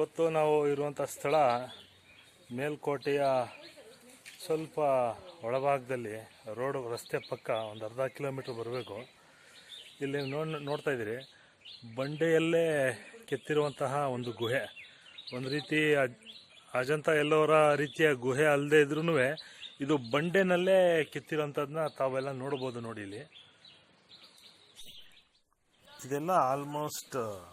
ಇವತ್ತು ನಾವು ಇರುವಂಥ ಸ್ಥಳ ಮೇಲ್ಕೋಟೆಯ ಸ್ವಲ್ಪ ಒಳಭಾಗದಲ್ಲಿ ರೋಡ್ ರಸ್ತೆ ಪಕ್ಕ ಒಂದು ಅರ್ಧ ಕಿಲೋಮೀಟ್ರ್ ಬರಬೇಕು. ಇಲ್ಲಿ ನೋಡ್ ನೋಡ್ತಾ ಇದ್ದೀರಿ. ಬಂಡೆಯಲ್ಲೇ ಕೆತ್ತಿರುವಂತಹ ಒಂದು ಗುಹೆ. ಒಂದು ರೀತಿ ಅಜ್- ಅಜಂತ ಎಲ್ಲೋರ ರೀತಿಯ ಗುಹೆ ಅಲ್ಲದೆ ಇದ್ರೂ ಇದು ಬಂಡೆನಲ್ಲೇ ಕೆತ್ತಿರೋಂಥದ್ದನ್ನ ತಾವೆಲ್ಲ ನೋಡ್ಬೋದು ನೋಡಿ ಇಲ್ಲಿ. ಇದೆಲ್ಲ ಆಲ್ಮೋಸ್ಟ್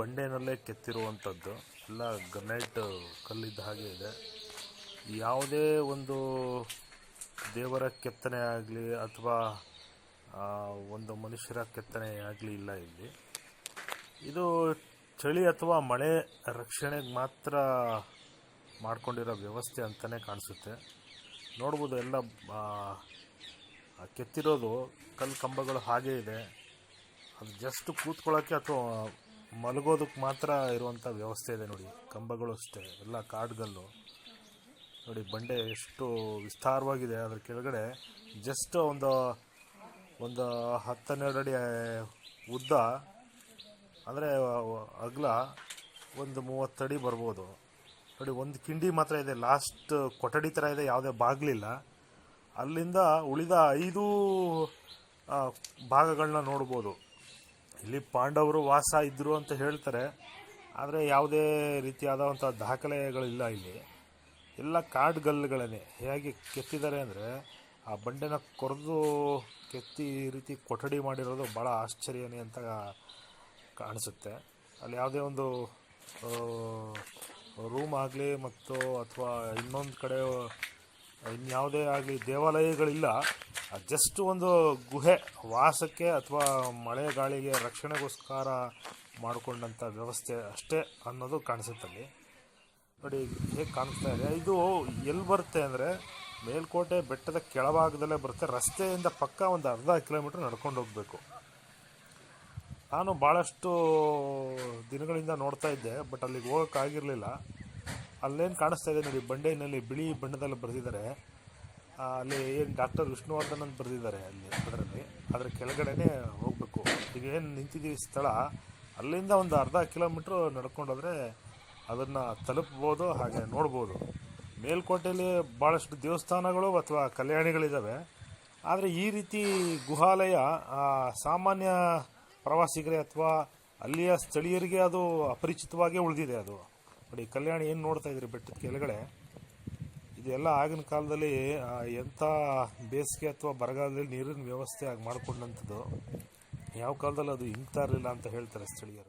ಬಂಡೆನಲ್ಲೇ ಕೆತ್ತಿರುವಂಥದ್ದು. ಎಲ್ಲ ಗ್ರನೈಟ್ ಕಲ್ಲಿದ್ದ ಹಾಗೆ ಇದೆ. ಯಾವುದೇ ಒಂದು ದೇವರ ಕೆತ್ತನೆ ಆಗಲಿ ಅಥವಾ ಒಂದು ಮನುಷ್ಯರ ಕೆತ್ತನೆ ಆಗಲಿ ಇಲ್ಲ ಇಲ್ಲಿ. ಇದು ಚಳಿ ಅಥವಾ ಮಳೆ ರಕ್ಷಣೆಗೆ ಮಾತ್ರ ಮಾಡಿಕೊಂಡಿರೋ ವ್ಯವಸ್ಥೆ ಅಂತಲೇ ಕಾಣಿಸುತ್ತೆ. ನೋಡ್ಬೋದು ಎಲ್ಲ ಕೆತ್ತಿರೋದು ಕಲ್ಲು ಕಂಬಗಳು ಹಾಗೇ ಇದೆ. ಅದು ಜಸ್ಟ್ ಕೂತ್ಕೊಳ್ಳೋಕ್ಕೆ ಅಥವಾ ಮಲಗೋದಕ್ಕೆ ಮಾತ್ರ ಇರುವಂಥ ವ್ಯವಸ್ಥೆ ಇದೆ ನೋಡಿ. ಕಂಬಗಳು ಅಷ್ಟೇ, ಎಲ್ಲ ಕಾಡುಗಲ್ಲು. ನೋಡಿ, ಬಂಡೆ ಎಷ್ಟು ವಿಸ್ತಾರವಾಗಿದೆ. ಅದ್ರ ಕೆಳಗಡೆ ಜಸ್ಟ್ ಒಂದು ಒಂದು ಹತ್ತನ್ನೆರಡು ಅಡಿ ಉದ್ದ. ಅಂದರೆ ಅಗಲ ಒಂದು ಮೂವತ್ತಡಿ ಬರ್ಬೋದು. ನೋಡಿ, ಒಂದು ಕಿಂಡಿ ಮಾತ್ರ ಇದೆ. ಲಾಸ್ಟ್ ಕೊಠಡಿ ಥರ ಇದೆ, ಯಾವುದೇ ಬಾಗಿಲಿಲ್ಲ. ಅಲ್ಲಿಂದ ಉಳಿದ ಐದು ಭಾಗಗಳನ್ನ ನೋಡ್ಬೋದು. ಇಲ್ಲಿ ಪಾಂಡವರು ವಾಸ ಇದ್ದರು ಅಂತ ಹೇಳ್ತಾರೆ. ಆದರೆ ಯಾವುದೇ ರೀತಿಯಾದಂಥ ದಾಖಲೆಗಳಿಲ್ಲ ಇಲ್ಲಿ. ಎಲ್ಲ ಕಾಡ್ಗಲ್ಲುಗಳೇ ಹೇಗೆ ಕೆತ್ತಿದ್ದಾರೆ ಅಂದರೆ ಆ ಬಂಡೆನ ಕೊರೆದು ಕೆತ್ತಿ ಈ ರೀತಿ ಕೊಠಡಿ ಮಾಡಿರೋದು ಭಾಳ ಆಶ್ಚರ್ಯನೇ ಅಂತ ಕಾಣಿಸುತ್ತೆ. ಅಲ್ಲಿ ಯಾವುದೇ ಒಂದು ರೂಮ್ ಆಗಲಿ ಮತ್ತು ಅಥವಾ ಇನ್ನೊಂದು ಕಡೆ ಇನ್ಯಾವುದೇ ಆಗಲಿ ದೇವಾಲಯಗಳಿಲ್ಲ ಜಸ್ಟ್ ಒಂದು ಗುಹೆ, ವಾಸಕ್ಕೆ ಅಥವಾ ಮಳೆ ಗಾಳಿಗೆ ರಕ್ಷಣೆಗೋಸ್ಕರ ಮಾಡಿಕೊಂಡಂಥ ವ್ಯವಸ್ಥೆ ಅಷ್ಟೇ ಅನ್ನೋದು ಕಾಣಿಸುತ್ತಲ್ಲಿ ನೋಡಿ, ಹೇಗೆ ಕಾಣಿಸ್ತಾ ಇದೆ, ಇದು ಎಲ್ಲಿ ಬರುತ್ತೆ ಅಂದರೆ ಮೇಲ್ಕೋಟೆ ಬೆಟ್ಟದ ಕೆಳಭಾಗದಲ್ಲೇ ಬರುತ್ತೆ, ರಸ್ತೆಯಿಂದ ಪಕ್ಕ ಒಂದು ಅರ್ಧ ಕಿಲೋಮೀಟ್ರ್ ನಡ್ಕೊಂಡು ಹೋಗಬೇಕು. ನಾನು ಭಾಳಷ್ಟು ದಿನಗಳಿಂದ ನೋಡ್ತಾ ಇದ್ದೆ, ಬಟ್ ಅಲ್ಲಿಗೆ ಹೋಗೋಕ್ಕಾಗಿರಲಿಲ್ಲ ಅಲ್ಲೇನು ಕಾಣಿಸ್ತಾ ಇದೆ ನೋಡಿ, ಬಂಡೆಯಲ್ಲಿ ಬಿಳಿ ಬಣ್ಣದಲ್ಲಿ ಬರೆದಿದ್ದಾರೆ. ಅಲ್ಲಿ ಏನು ಡಾಕ್ಟರ್ ವಿಷ್ಣುವರ್ಧನ್ ಅಂತ ಬರೆದಿದ್ದಾರೆ ಅಲ್ಲಿ, ಅದರಲ್ಲಿ. ಅದರ ಕೆಳಗಡೆನೇ ಹೋಗಬೇಕು. ಈಗ ಏನು ನಿಂತಿದ್ದೀವಿ ಸ್ಥಳ? ಅಲ್ಲಿಂದ ಒಂದು ಅರ್ಧ ಕಿಲೋಮೀಟ್ರ್ ನಡ್ಕೊಂಡೋದ್ರೆ ಅದನ್ನು ತಲುಪ್ಬೋದು, ಹಾಗೆ ನೋಡ್ಬೋದು. ಮೇಲ್ಕೋಟೆಯಲ್ಲಿ ಭಾಳಷ್ಟು ದೇವಸ್ಥಾನಗಳು ಅಥವಾ ಕಲ್ಯಾಣಿಗಳಿದ್ದಾವೆ ಆದರೆ ಈ ರೀತಿ ಗುಹಾಲಯ ಸಾಮಾನ್ಯ ಪ್ರವಾಸಿಗರೇ ಅಥವಾ ಅಲ್ಲಿಯ ಸ್ಥಳೀಯರಿಗೆ ಅದು ಅಪರಿಚಿತವಾಗೇ ಉಳಿದಿದೆ ಅದು. ನೋಡಿ, ಕಲ್ಯಾಣ ಏನು ನೋಡ್ತಾ ಇದ್ರಿ ಬೆಟ್ಟದ ಕೆಳಗಡೆ? ಇದೆಲ್ಲ ಆಗಿನ ಕಾಲದಲ್ಲಿ ಎಂಥ ಬೇಸಿಗೆ ಅಥವಾ ಬರಗಾಲದಲ್ಲಿ ನೀರಿನ ವ್ಯವಸ್ಥೆ ಆಗಿ ಮಾಡಿಕೊಂಡಂಥದ್ದು, ಯಾವ ಕಾಲದಲ್ಲಿ ಅದು ಇಂಗ್ತಾ ಇರಲಿಲ್ಲ ಅಂತ ಹೇಳ್ತಾರೆ ಸ್ಥಳೀಯರು.